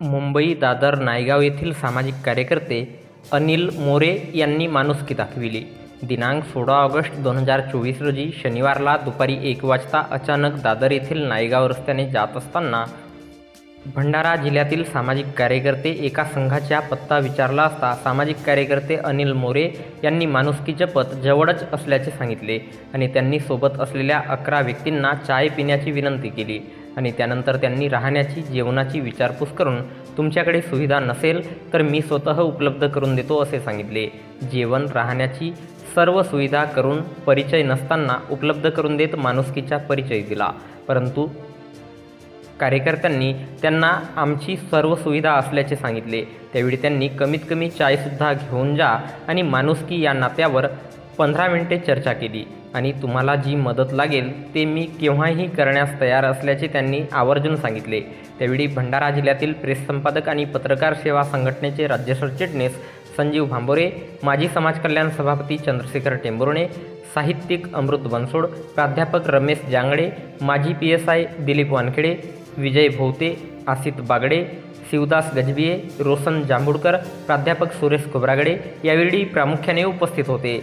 मुंबई दादर नायगाव येथील सामाजिक कार्यकर्ते अनिल मोरे यांनी माणुसकी दाखविली. दिनांक सोळा ऑगस्ट दोन हजार चोवीस रोजी शनिवारला दुपारी एक वाजता अचानक दादर येथील नायगाव रस्त्याने जात असताना भंडारा जिल्ह्यातील सामाजिक कार्यकर्ते एका संघाच्या पत्ता विचारला असता सामाजिक कार्यकर्ते अनिल मोरे यांनी माणुसकीचे पद जवळच असल्याचे सांगितले आणि त्यांनी सोबत असलेल्या अकरा व्यक्तींना चाय पिण्याची विनंती केली. आणि त्यानंतर त्यांनी राहण्याची जेवणाची विचारपूस करून तुमच्याकडे सुविधा नसेल तर मी स्वतः उपलब्ध करून देतो असे सांगितले. जेवण राहण्याची सर्व सुविधा करून परिचय नसताना उपलब्ध करून देत माणुसकीचा परिचय दिला. परंतु कार्यकर्त्यांनी त्यांना आमची सर्व सुविधा असल्याचे सांगितले. त्यावेळी त्यांनी कमीत कमी चायसुद्धा घेऊन जा आणि माणुसकी या नात्यावर पंधरा मिनिटे चर्चा केली आणि तुम्हाला जी मदत लागेल ते मी केव्हाही करण्यास तयार असल्याचे त्यांनी आवर्जून सांगितले. त्यावेळी भंडारा जिल्ह्यातील प्रेस संपादक आणि पत्रकार सेवा संघटनेचे राज्य सरचिटणीस संजीव भांबोरे माजी समाज कल्याण सभापती चंद्रशेखर टेंभुर्णे साहित्यिक अमृत बनसोड प्राध्यापक रमेश जांगडे माजी P S I Dilip Wankhede Vijay Bhowte Asit Bagde Shivdas Gajbhiye Roshan Jambhudkar प्राध्यापक सुरेश खोब्रागडे यावेळी प्रामुख्याने उपस्थित होते.